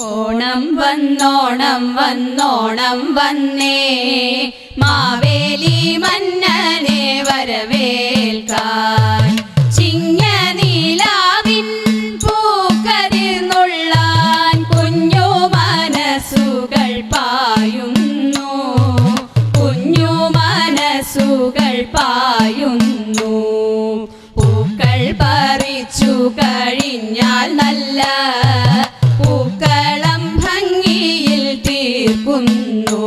ഓണം വന്നോണം വന്നോണം വന്നേ. മാവേലി മന്നനെ വരവേൽക്കാൻ. ചിങ്ങനീലാവിൻ പൂക്കരിന്നുള്ളാൻ കുഞ്ഞു പായുന്നു. കുഞ്ഞു പായുന്നു. പൂക്കൾ പറിച്ചു കഴിഞ്ഞാൽ നല്ല തീർക്കുന്നു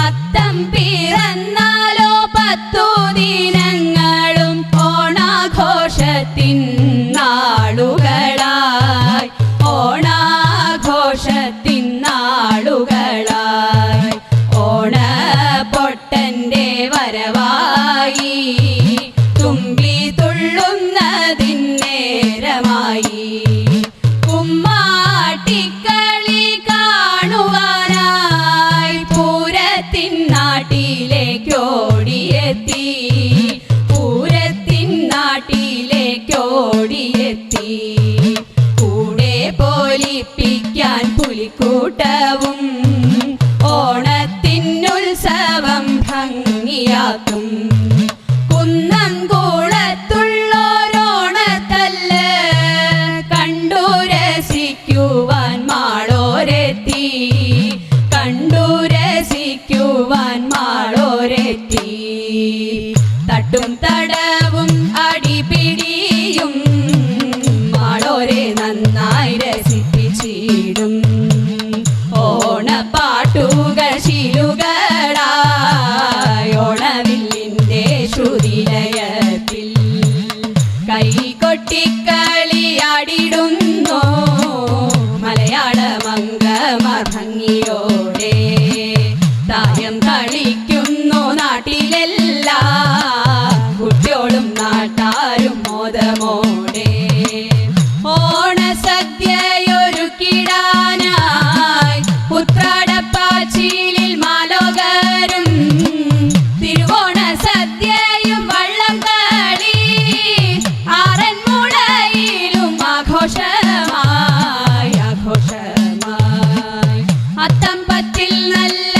അത്തം പിറന്നാലോ പത്തു ദിനങ്ങളും ഓണാഘോഷത്തിൻ നാളുകളായി ഓണാഘോഷത്തിൻ നാളുകളായി ഓണപ്പൊട്ടന്റെ വരവായി നാട്ടിലേക്കോടിയെത്തി കൂടെ പോലിപ്പിക്കാൻ പുലിക്കൂട്ടവും ഓണത്തിനുത്സവം ഭംഗിയാക്കും. കുന്നം കൂളത്തുള്ളോരോണത്തല്ല് കണ്ടു രസിക്കുവാൻ മാളോരെത്തി. കണ്ടു മാളോരെത്തി. തട്ടും തടവും അടിപിടിയും ശ്രുതിലയത്തിൽ കൈകൊട്ടിക്കളിയാടിടുന്നു. മലയാള മംഗമ ഭംഗിയോടെ തായം തളിക്ക. நல்ல